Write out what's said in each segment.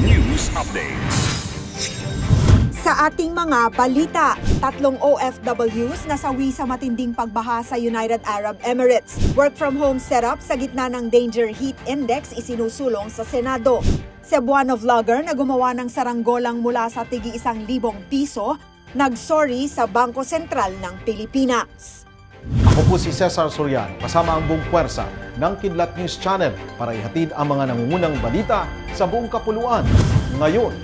News Updates. Sa ating mga balita, tatlong OFWs nasawi sa matinding pagbaha sa United Arab Emirates. Work from home setup sa gitna ng Danger Heat Index isinusulong sa Senado. Cebuano vlogger na gumawa ng saranggolang mula sa tigi isang libong piso, nagsorry sa Bangko Sentral ng Pilipinas. Ako po si Cesar Sorian, kasama ang buong puwersa ng Kidlat News Channel para ihatid ang mga nangungunang balita sa buong kapuluan. Ngayon,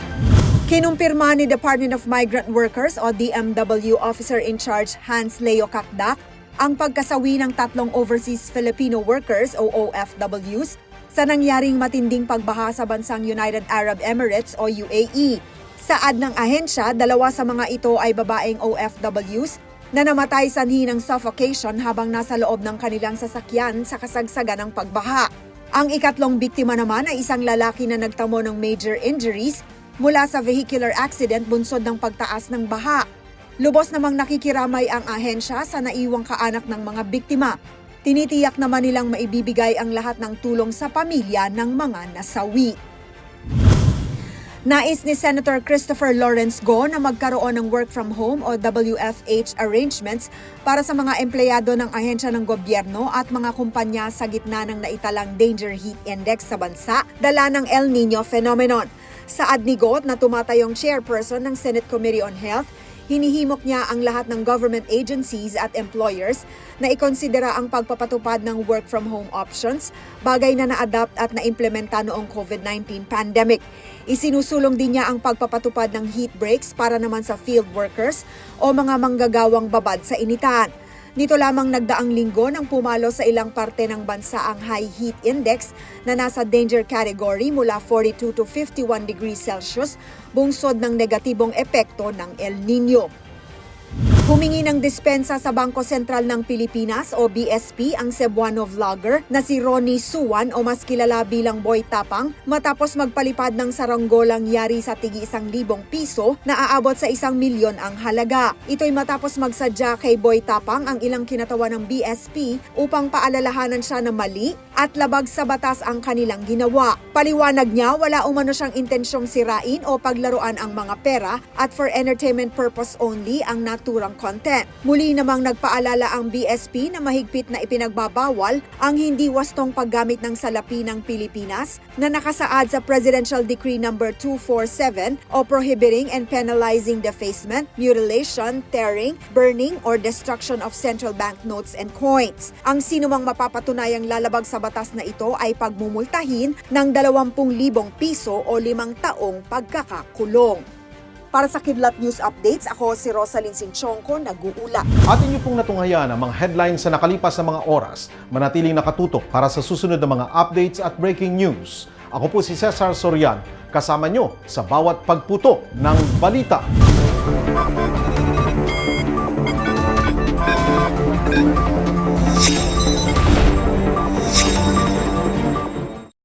Kinumpirma ni Department of Migrant Workers o DMW Officer in Charge Hans Leo Kakdak ang pagkasawi ng tatlong overseas Filipino workers o OFWs sa nangyaring matinding pagbaha sa bansang United Arab Emirates o UAE. Saad ng ahensya, dalawa sa mga ito ay babaeng OFWs na namatay sanhi ng suffocation habang nasa loob ng kanilang sasakyan sa kasagsagan ng pagbaha. Ang ikatlong biktima naman ay isang lalaki na nagtamo ng major injuries mula sa vehicular accident bunsod ng pagtaas ng baha. Lubos namang nakikiramay ang ahensya sa naiwang kaanak ng mga biktima. Tinitiyak naman nilang maibibigay ang lahat ng tulong sa pamilya ng mga nasawi. Nais ni Senator Christopher Lawrence Go na magkaroon ng work from home o WFH arrangements para sa mga empleyado ng ahensya ng gobyerno at mga kumpanya sa gitna ng naitalang Danger Heat Index sa bansa dala ng El Nino phenomenon. Saad ni Got na tumatayong chairperson ng Senate Committee on Health, hinihimok niya ang lahat ng government agencies at employers na ikonsidera ang pagpapatupad ng work from home options, bagay na na-adapt at na-implementa noong COVID-19 pandemic. Isinusulong din niya ang pagpapatupad ng heat breaks para naman sa field workers o mga manggagawang babad sa initan. Nito lamang nagdaang linggo nang pumalo sa ilang parte ng bansa ang high heat index na nasa danger category mula 42 to 51 degrees Celsius, bungsod ng negatibong epekto ng El Nino. Humingi ng dispensa sa Bangko Sentral ng Pilipinas o BSP ang Cebuano vlogger na si Ronnie Suwan o mas kilala bilang Boy Tapang matapos magpalipad ng saranggolang yari sa tigi isang libong piso na aabot sa isang milyon ang halaga. Ito'y matapos magsadya kay Boy Tapang ang ilang kinatawa ng BSP upang paalalahanan siya na mali at labag sa batas ang kanilang ginawa. Paliwanag niya wala umano siyang intensyong sirain o paglaruan ang mga pera at for entertainment purpose only ang naturang content. Muli namang nagpaalala ang BSP na mahigpit na ipinagbabawal ang hindi wastong paggamit ng salapi ng Pilipinas na nakasaad sa Presidential Decree No. 247 o prohibiting and penalizing defacement, mutilation, tearing, burning, or destruction of central bank notes and coins. Ang sinumang mapapatunayang lalabag sa batas na ito ay pagmumultahin ng 20,000 piso o limang taong pagkakakulong. Para sa Kidlat News Updates, ako si Rosalyn Sinchonko, nag-uula. atin niyo pong natunghayan ang mga headlines sa nakalipas na mga oras. Manatiling nakatutok para sa susunod na mga updates at breaking news. Ako po si Cesar Sorian, kasama nyo sa bawat pagputo ng balita.